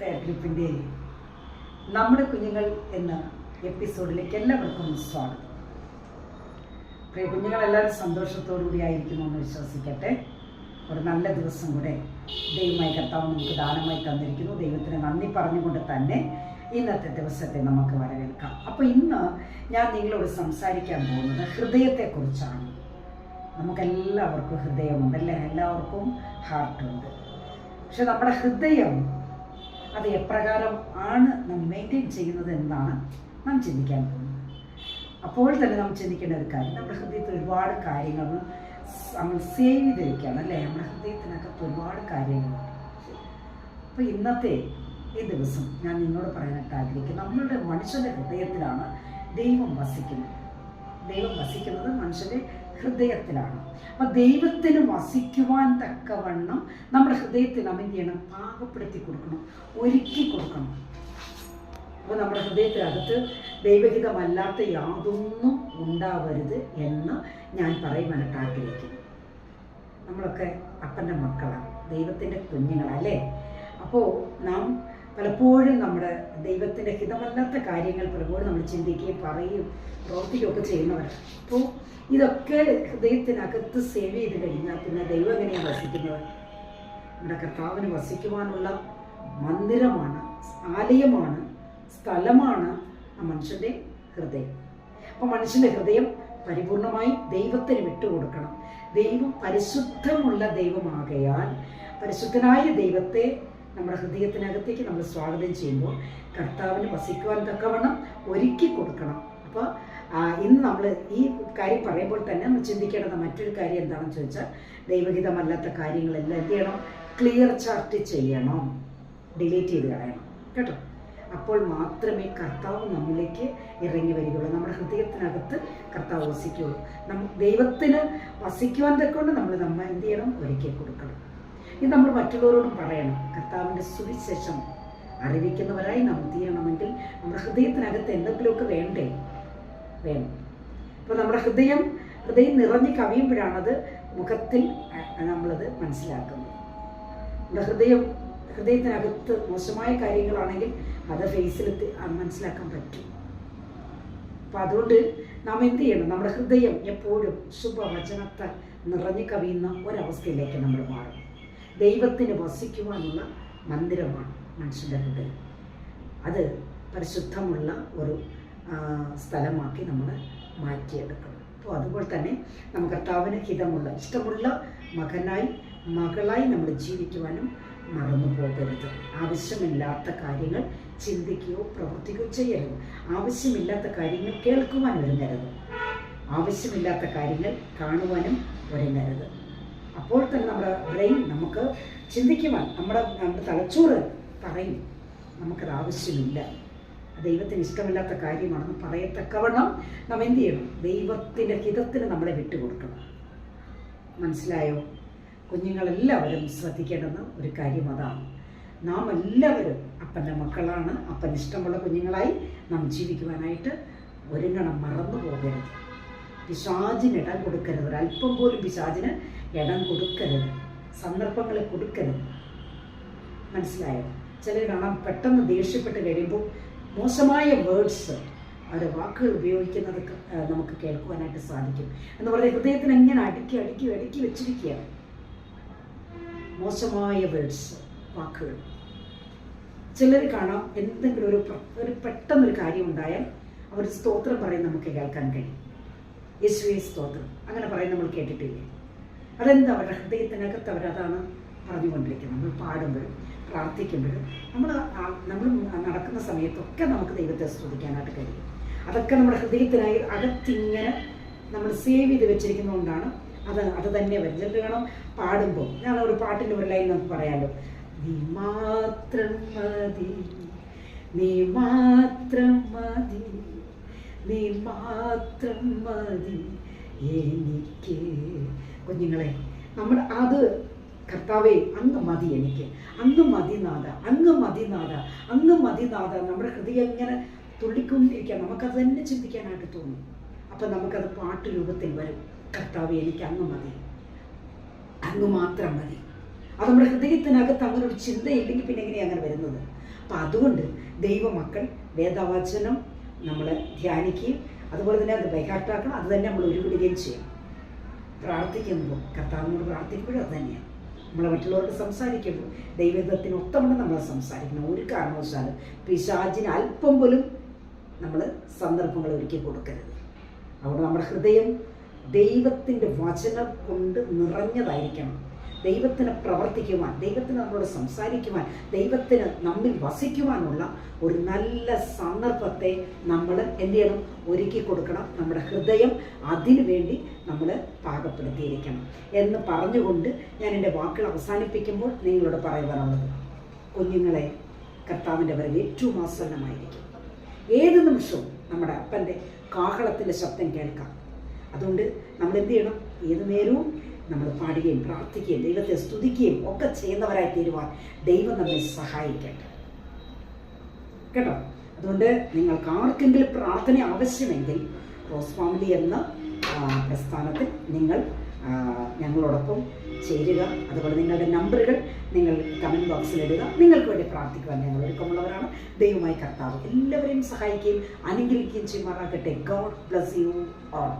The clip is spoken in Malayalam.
ഗ്രൂപ്പിന്റെ നമ്മുടെ കുഞ്ഞുങ്ങൾ എന്ന എപ്പിസോഡിലേക്ക് എല്ലാവർക്കും സ്വാഗതം. പ്രിയ കുഞ്ഞുങ്ങളെല്ലാവരും സന്തോഷത്തോടു കൂടി ആയിരിക്കുന്നു എന്ന് വിശ്വസിക്കട്ടെ. ഒരു നല്ല ദിവസം കൂടെ ദൈവമായി കർത്താവ് നമുക്ക് ദാനമായി തന്നിരിക്കുന്നു. ദൈവത്തിന് നന്ദി പറഞ്ഞുകൊണ്ട് തന്നെ ഇന്നത്തെ ദിവസത്തെ നമുക്ക് വരവേൽക്കാം. അപ്പോൾ ഇന്ന് ഞാൻ നിങ്ങളോട് സംസാരിക്കാൻ പോകുന്നത് ഹൃദയത്തെക്കുറിച്ചാണ്. നമുക്കെല്ലാവർക്കും ഹൃദയമുണ്ട് അല്ലേ? എല്ലാവർക്കും ഹാർട്ടുണ്ട് പക്ഷെ നമ്മുടെ ഹൃദയം അത് എപ്രകാരം ആണ് നാം മെയിന്റെയിൻ ചെയ്യുന്നത് എന്നാണ് നാം ചിന്തിക്കാൻ പോകുന്നത്. അപ്പോൾ തന്നെ നാം ചിന്തിക്കേണ്ട ഒരു കാര്യം നമ്മുടെ ഹൃദയത്തിൽ ഒരുപാട് കാര്യങ്ങൾ നമ്മൾ സേവ് ചെയ്ത് അല്ലേ? നമ്മുടെ ഹൃദയത്തിനകത്ത് ഒരുപാട് കാര്യങ്ങളുണ്ട് അപ്പോൾ ഇന്നത്തെ ഈ ദിവസം ഞാൻ നിന്നോട് പറയാനായിട്ട് ആഗ്രഹിക്കുന്നു. നമ്മളുടെ മനുഷ്യന്റെ ഹൃദയത്തിലാണ് ദൈവം വസിക്കുന്നത്. ദൈവം വസിക്കുന്നത് മനുഷ്യന്റെ ഹൃദയത്തിലാണ്. അപ്പൊ ദൈവത്തിന് വസിക്കുവാൻ തക്കവണ്ണം നമ്മുടെ ഹൃദയത്തിൽ എന്ത് ചെയ്യണം? പാകപ്പെടുത്തി കൊടുക്കണം. ഒരുക്കി കൊടുക്കണം. അപ്പോൾ നമ്മുടെ ഹൃദയത്തിനകത്ത് ദൈവഹിതമല്ലാത്ത യാതൊന്നും ഉണ്ടാവരുത് എന്ന് ഞാൻ പറയുവാനായിട്ട് ആഗ്രഹിക്കുന്നു. നമ്മളൊക്കെ അപ്പന്റെ മക്കളാണ് ദൈവത്തിന്റെ കുഞ്ഞുങ്ങളല്ലേ അപ്പോൾ നാം പലപ്പോഴും നമ്മുടെ ദൈവത്തിന്റെ ഹിതമല്ലാത്ത കാര്യങ്ങൾ പലപ്പോഴും നമ്മൾ ചിന്തിക്കുകയും പറയുകയും പ്രവർത്തിക്കുകയൊക്കെ ചെയ്യുന്നവരാണ്. അപ്പോൾ ഇതൊക്കെ ഹൃദയത്തിനകത്ത് സേവ് ചെയ്ത് കഴിഞ്ഞാൽ പിന്നെ ദൈവം എങ്ങനെയാണ് വസിക്കുന്നത്? നമ്മുടെ കർത്താവിന് വസിക്കുവാനുള്ള മന്ദിരമാണ് ആലയമാണ് സ്ഥലമാണ് ആ മനുഷ്യന്റെ ഹൃദയം. അപ്പോൾ മനുഷ്യന്റെ ഹൃദയം പരിപൂർണമായി ദൈവത്തിന് വിട്ടുകൊടുക്കണം. ദൈവം പരിശുദ്ധമുള്ള ദൈവമാകയാൽ പരിശുദ്ധനായ ദൈവത്തെ നമ്മുടെ ഹൃദയത്തിനകത്തേക്ക് നമ്മൾ സ്വാഗതം ചെയ്യുമ്പോൾ കർത്താവിന് വസിക്കുവാൻ തക്കവണ്ണം ഒരുക്കി കൊടുക്കണം. അപ്പോൾ ഇന്ന് നമ്മൾ ഈ കാര്യം പറയുമ്പോൾ തന്നെ നമ്മൾ ചിന്തിക്കേണ്ടത് മറ്റൊരു കാര്യം എന്താണെന്ന് ചോദിച്ചാൽ ദൈവഹിതമല്ലാത്ത കാര്യങ്ങളെല്ലാം എന്ത് ചെയ്യണം? ക്ലിയർ ചാർട്ട് ചെയ്യണം. ഡിലീറ്റ് ചെയ്ത് കളയണം. കേട്ടോ? അപ്പോൾ മാത്രമേ കർത്താവ് നമ്മിലേക്ക് ഇറങ്ങി വരികയുള്ളൂ. നമ്മുടെ ഹൃദയത്തിനകത്ത് കർത്താവ് വസിക്കുകയുള്ളൂ. നമ്മ ദൈവത്തിന് വസിക്കുവാൻ തക്കൊണ്ട് നമ്മൾ നമ്മൾ എന്ത് ചെയ്യണം? ഒരുക്കി കൊടുക്കണം. ഇത് നമ്മൾ മറ്റുള്ളവരോട് പറയണം. കർത്താവിന്റെ സുവിശേഷം അറിയിക്കുന്നവരായി നാം തീരണമെങ്കിൽ നമ്മുടെ ഹൃദയത്തിനകത്ത് എന്തെങ്കിലുമൊക്കെ വേണ്ടേ? വേണം. അപ്പോൾ നമ്മുടെ ഹൃദയം ഹൃദയം നിറഞ്ഞ് കവിയുമ്പോഴാണത് മുഖത്തിൽ നമ്മളത് മനസ്സിലാക്കുന്നത്. നമ്മുടെ ഹൃദയം ഹൃദയത്തിനകത്ത് മോശമായ കാര്യങ്ങളാണെങ്കിൽ അത് ഫേസിൽ മനസ്സിലാക്കാൻ പറ്റും. അപ്പം അതുകൊണ്ട് നാം എന്ത് ചെയ്യണം? നമ്മുടെ ഹൃദയം എപ്പോഴും ശുഭവചനത്താൽ നിറഞ്ഞു കവിയുന്ന ഒരവസ്ഥയിലേക്ക് നമ്മൾ മാറും ദൈവത്തിന് വസിക്കുവാനുള്ള മന്ദിരമാണ് മനുഷ്യന്റെ ഹൃദയം അത് പരിശുദ്ധമുള്ള ഒരു സ്ഥലമാക്കി നമ്മൾ മാറ്റിയെടുക്കണം. അപ്പോൾ അതുപോലെ തന്നെ നമുക്ക് കർത്താവിന് ഹിതമുള്ള ഇഷ്ടമുള്ള മകനായി മകളായി നമ്മൾ ജീവിക്കുവാനും മറന്നു പോകരുത്. ആവശ്യമില്ലാത്ത കാര്യങ്ങൾ ചിന്തിക്കുകയോ പ്രവർത്തിക്കുകയോ ചെയ്യരുത്. ആവശ്യമില്ലാത്ത കാര്യങ്ങൾ കേൾക്കുവാൻ ഒരുങ്ങരുത്. ആവശ്യമില്ലാത്ത കാര്യങ്ങൾ കാണുവാനും ഒരുങ്ങരുത്. അപ്പോൾ തന്നെ നമ്മുടെ ബ്രെയിൻ നമുക്ക് ചിന്തിക്കുവാൻ നമ്മുടെ നമ്മുടെ തലച്ചോറ് പറയും നമുക്കത് ആവശ്യമില്ല. ദൈവത്തിന് ഇഷ്ടമില്ലാത്ത കാര്യമാണെന്ന് പറയത്തക്കവണ്ണം നാം എന്ത് ചെയ്യണം? ദൈവത്തിന്റെ ഹിതത്തിന് നമ്മളെ വിട്ടുകൊടുക്കണം. മനസ്സിലായോ? കുഞ്ഞുങ്ങളെല്ലാവരും ശ്രദ്ധിക്കേണ്ടുന്ന ഒരു കാര്യം അതാണ്. നാം എല്ലാവരും അപ്പന്റെ മക്കളാണ്. അപ്പൻ ഇഷ്ടമുള്ള കുഞ്ഞുങ്ങളായി നാം ജീവിക്കുവാനായിട്ട് ഒരുങ്ങണം മറന്നു പോകരുത്. പിശാചിന് ഇടം കൊടുക്കരുത്. ഒരല്പം പോലും പിശാചിന് ഇടം കൊടുക്കരുത്. സന്ദർഭങ്ങളെ കൊടുക്കരുത്. മനസ്സിലായോ? ചിലർ കാണാൻ പെട്ടെന്ന് ദേഷ്യപ്പെട്ട് കഴിയുമ്പോൾ മോശമായ വേർഡ്സ് അവരുടെ വാക്കുകൾ ഉപയോഗിക്കുന്നത് നമുക്ക് കേൾക്കുവാനായിട്ട് സാധിക്കും. എന്ന് പറഞ്ഞാൽ ഹൃദയത്തിന് എങ്ങനെ അടുക്കി അടുക്കി അടുക്കി വെച്ചിരിക്കുകയാണ്. മോശമായ വേർഡ്സ് വാക്കുകൾ. ചിലർ കാണാം എന്തെങ്കിലും ഒരു ഒരു പെട്ടെന്നൊരു കാര്യം ഉണ്ടായാൽ അവർ സ്തോത്രം പറയും നമുക്ക് കേൾക്കാൻ കഴിയും. യേശുവേ സ്തോത്രം. അങ്ങനെ പറയും നമ്മൾ കേട്ടിട്ടില്ലേ? അതെന്താ അവരുടെ ഹൃദയത്തിനകത്ത് അവരതാണ് പറഞ്ഞുകൊണ്ടിരിക്കുന്നത്. നമ്മൾ പാടുമ്പോഴും പ്രാർത്ഥിക്കുമ്പോഴും നമ്മൾ നമ്മൾ നടക്കുന്ന സമയത്തൊക്കെ നമുക്ക് ദൈവത്തെ സ്തുതിക്കാനായിട്ട് കഴിയും. അതൊക്കെ നമ്മുടെ ഹൃദയത്തിനായി അകത്തിങ്ങനെ നമ്മൾ സേവ് ചെയ്ത് വെച്ചിരിക്കുന്നതുകൊണ്ടാണ് അത് അത് തന്നെ വരും ചിലർ വേണം പാടുമ്പോൾ ഞാൻ ഒരു പാട്ടിന്റെ ഒരു ലൈൻ നമുക്ക് പറയാമല്ലോ നീ മാത്രം മതി നീ മാത്രം മതി നീ മാത്രം മതി എനിക്ക് കുഞ്ഞുങ്ങളെ നമ്മൾ അത് കർത്താവേ അങ്ങ് മതി എനിക്ക്. അങ്ങ് മതിനാഥ അങ്ങ് മതിനാഥ അങ്ങ് മതിനാഥ നമ്മുടെ ഹൃദയം ഇങ്ങനെ തുള്ളിക്കൊണ്ടിരിക്കുക നമുക്കത് തന്നെ ചിന്തിക്കാനായിട്ട് തോന്നും. അപ്പം നമുക്കത് പാട്ട് രൂപത്തിൽ വരും. കർത്താവ് എനിക്ക് അങ്ങ് മതി. അങ്ങ് മാത്രം മതി. അത് നമ്മുടെ ഹൃദയത്തിനകത്ത് അങ്ങനെ ഒരു ചിന്തയില്ലെങ്കിൽ പിന്നെ എങ്ങനെയാണ് അങ്ങനെ വരുന്നത്? അപ്പം അതുകൊണ്ട് ദൈവമക്കൾ വേദവചനം നമ്മൾ ധ്യാനിക്കുകയും അതുപോലെ തന്നെ അത് ബൈഹാട്ടാക്കണം അത് തന്നെ നമ്മൾ ഉരുവിടുകയും ചെയ്യും പ്രാർത്ഥിക്കുമ്പോൾ കർത്താവിനോട് പ്രാർത്ഥിക്കുമ്പോഴും അത് തന്നെയാണ് നമ്മൾ മറ്റുള്ളവരോട് സംസാരിക്കുമ്പോൾ ദൈവത്തിന് ഒത്തവണ്ണം നമ്മൾ സംസാരിക്കണം. ഒരു കാരണവശാലും പിശാചിന് അല്പം പോലും നമ്മൾ സന്ദർഭങ്ങൾ ഒരുക്കി കൊടുക്കരുത്. അവിടെ നമ്മുടെ ഹൃദയം ദൈവത്തിന്റെ വചനം കൊണ്ട് നിറഞ്ഞതായിരിക്കണം. ദൈവത്തിന് പ്രവർത്തിക്കുവാൻ ദൈവത്തിന് നമ്മളോട് സംസാരിക്കുവാൻ ദൈവത്തിന് നമ്മിൽ വസിക്കുവാനുള്ള ഒരു നല്ല സന്ദർഭത്തെ നമ്മൾ എന്ത് ചെയ്യണം? ഒരുക്കി കൊടുക്കണം. നമ്മുടെ ഹൃദയം അതിനു വേണ്ടി നമ്മൾ പാകപ്പെടുത്തിയിരിക്കണം എന്ന് പറഞ്ഞുകൊണ്ട് ഞാൻ എന്റെ വാക്കുകൾ അവസാനിപ്പിക്കുമ്പോൾ നിങ്ങളോട് പറയുവാനുള്ളത് കുഞ്ഞുങ്ങളെ കർത്താവിന്റെ വരവ് ഏറ്റവും ആസന്നമായിരിക്കും ഏത് നിമിഷവും നമ്മുടെ അപ്പന്റെ കാഹളത്തിന്റെ ശബ്ദം കേൾക്കാം. അതുകൊണ്ട് നമ്മൾ എന്ത് ചെയ്യണം? ഏത് നേരവും നമ്മൾ പാടുകയും പ്രാർത്ഥിക്കുകയും ദൈവത്തെ സ്തുതിക്കുകയും ഒക്കെ ചെയ്യുന്നവരായി തീരുവാൻ ദൈവം നമ്മെ സഹായിക്കട്ടെ. കേട്ടോ? അതുകൊണ്ട് നിങ്ങൾക്ക് ആർക്കെങ്കിലും പ്രാർത്ഥന ആവശ്യമെങ്കിൽ റോസ് ഫാമിലി എന്ന പ്രസ്ഥാനത്തിൽ നിങ്ങൾ ഞങ്ങളോടൊപ്പം ചേരുക. അതുപോലെ നിങ്ങളുടെ നമ്പറുകൾ നിങ്ങൾ കമന്റ് ബോക്സിൽ ഇടുക. നിങ്ങൾക്ക് വേണ്ടി പ്രാർത്ഥിക്കുവാൻ ഞങ്ങൾ ഒരുക്കമുള്ളവരാണ്. ദൈവമായി കർത്താവ് എല്ലാവരെയും സഹായിക്കുകയും അനുഗ്രഹിക്കുകയും ചെയ്യുമാറാകട്ടെ. God bless you all.